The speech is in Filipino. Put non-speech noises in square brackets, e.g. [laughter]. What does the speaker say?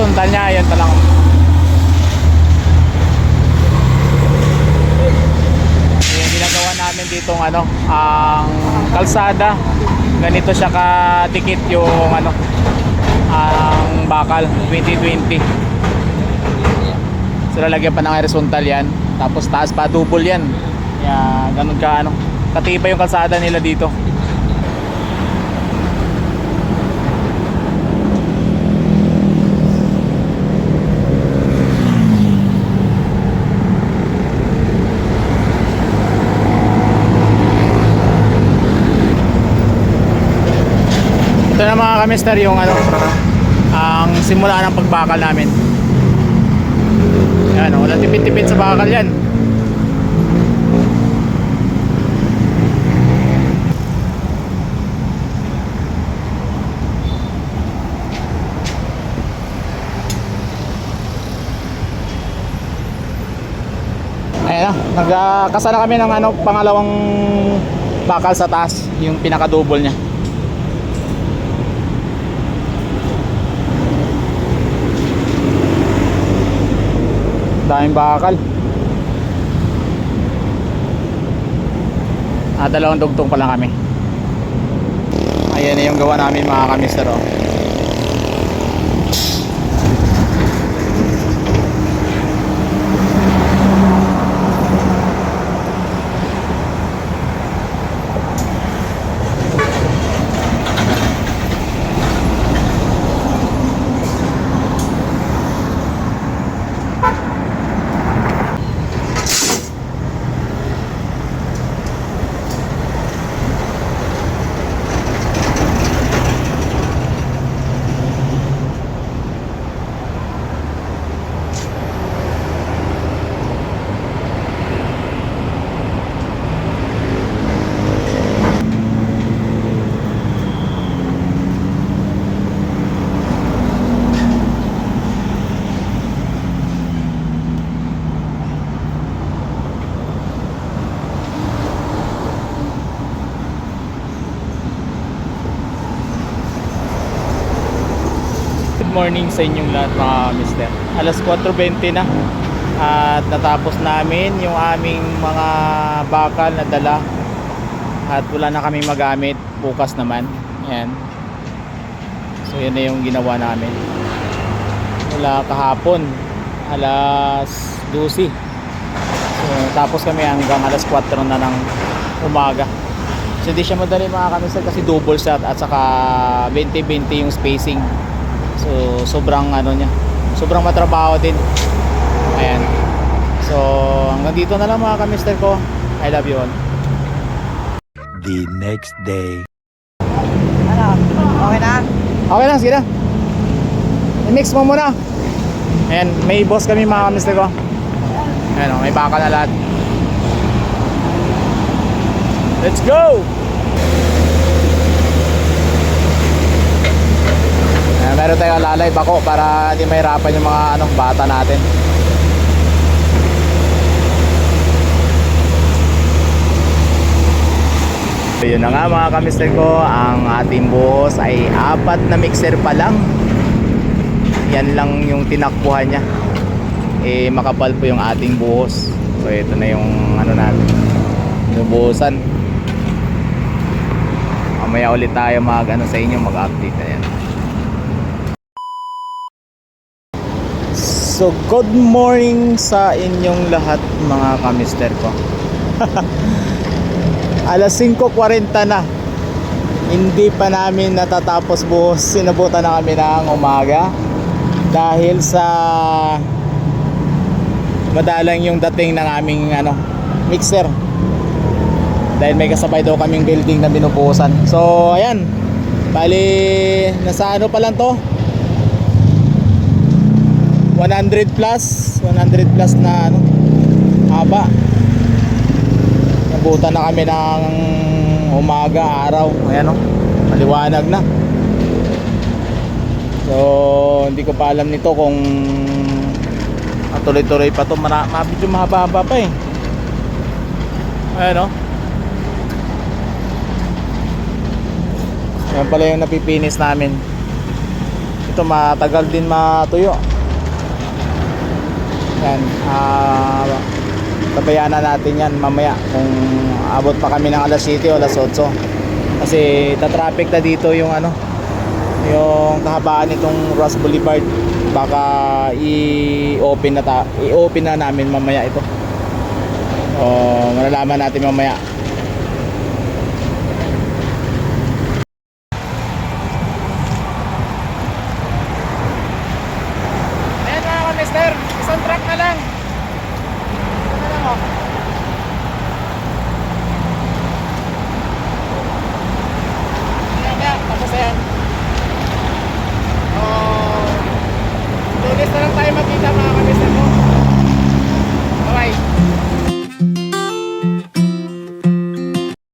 horizontal niya, yan pa lang. Yung ginagawa namin dito ano, ang kalsada. Ganito siya kadikit yung ano, ang bakal 2020. So lalagyan pa ng horizontal yan. Tapos taas pa double yan. Kaya ganun ka ano, katibay yung kalsada nila dito. Ito na mga kamister yung ano, ang simula ng pagbakal namin. Yan, oh, walang tipid-tipid sa bakal yan. Ayan na, nagkasa na kami ng ano, pangalawang bakal sa taas, yung pinaka-double niya. Daming bakal ah dalawang dugtong pa lang kami ayan na yung gawa namin mga kamister oh. Morning sa inyong lahat mga mister. Alas 4.20 na at natapos namin yung aming mga bakal na dala at wala na kaming magamit bukas naman. Yan. So yan na yung ginawa namin. Mula kahapon alas 12. So tapos kami hanggang alas 4 na ng umaga. So hindi siya madali mga kamister kasi double shot at saka 20-20 yung spacing. So sobrang ano niya. Sobrang matrabaho din. Ayan. So hanggang dito na lang mga kamister ko. I love you all. the next day. Ano? Okay na? Okay lang, sige na. I-mix mo muna. Ayan, may boss kami mga kamister ko. Ayan o, may baka na lahat. Let's go! Meron tayong lalay bako para hindi mahirapan yung mga ano, bata natin. So na nga mga kamister ko, ang ating buhos ay apat na mixer pa lang. Yan lang yung tinakbuhan niya. Eh makapal po yung ating buhos. So ito na yung ano natin. Nubuhusan. Mamaya ulit tayo mag ano sa inyo mag-update na yan. So good morning sa inyong lahat mga kamister ko. [laughs] alas 5.40 na. Hindi pa namin natatapos buhos. Sinabutan na kami ng umaga. Dahil sa madalang yung dating ng aming ano, mixer. Dahil may kasabay daw kaming building na binubuhusan. So ayan. Bali nasa ano pa lang to 100 plus 100 plus na ano haba. Nabutan na kami ng umaga, araw. Ayan o, maliwanag na. So hindi ko pa alam nito kung tuloy-tuloy pa to. Medyo mahaba-haba pa eh. Ayan o yan pala yung napipinis namin. Ito matagal din matuyo. Yan, ah tabayaan na natin yan mamaya kung abot pa kami ng alas 7 o alas 8 kasi tatraffic na dito yung ano yung kahabaan nitong Ross Boulevard. Baka i-open na ta i-open na namin mamaya ito. O malalaman natin mamaya